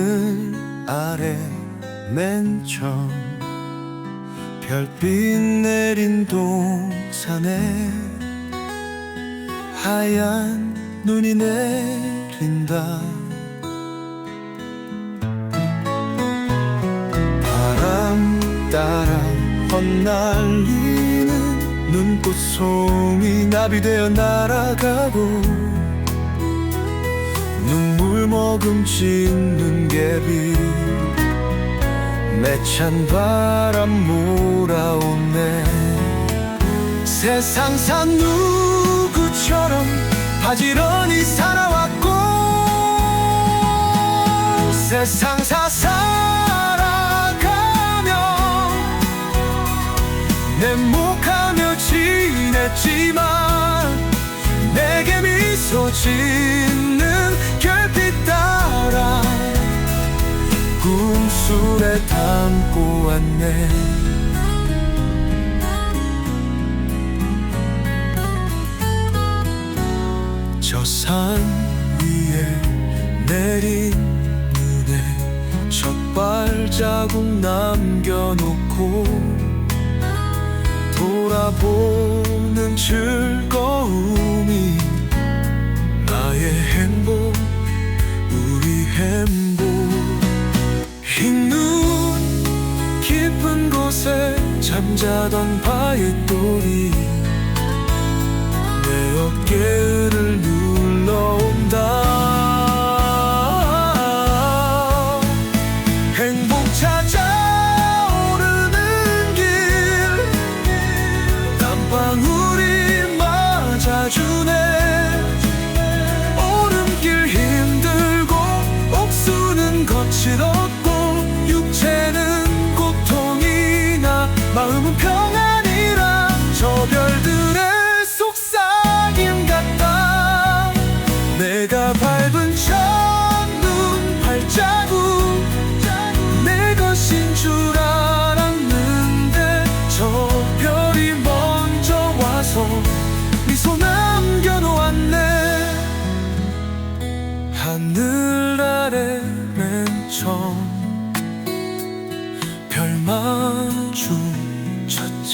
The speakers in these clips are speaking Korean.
하늘 아래 맨 처음 별빛 내린 동산에 하얀 눈이 내린다. 바람 따라 헛날리는 눈꽃송이 나비되어 날아가고 눈물 머금친 눈개비 매찬 바람 몰아오네. 세상사 누구처럼 바지런히 살아왔고 세상사 살아가며 내목하며 지냈지만 내게 미소 짓는 술에 담고 왔네. 저 산 위에 내린 눈에 첫 발자국 남겨놓고 돌아보는 즐거움이 나의 행복 우리 행복 잠자던 바위돌이 내 어깨를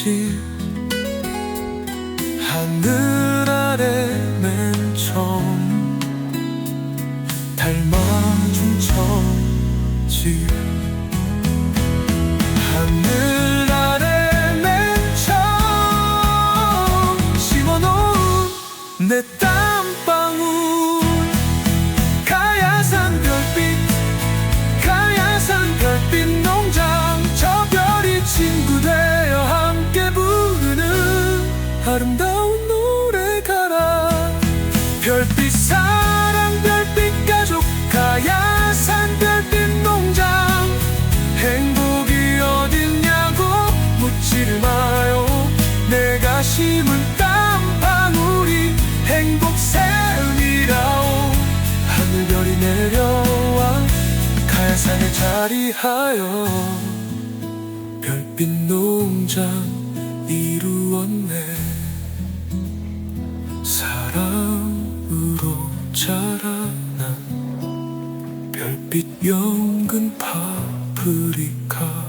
마주쳤지 하늘 아래 맨 처음 달 마주쳤지. 하늘 아래 맨 처음 심어놓은 내땀 별빛 사랑 별빛 가족 가야산 별빛 농장. 행복이 어딨냐고 묻지를 마요. 내가 심은 땀방울이 행복 샘이라오. 하늘별이 내려와 가야산에 자리하여 별빛 농장 이루었네 자라난 별빛 연근 파프리카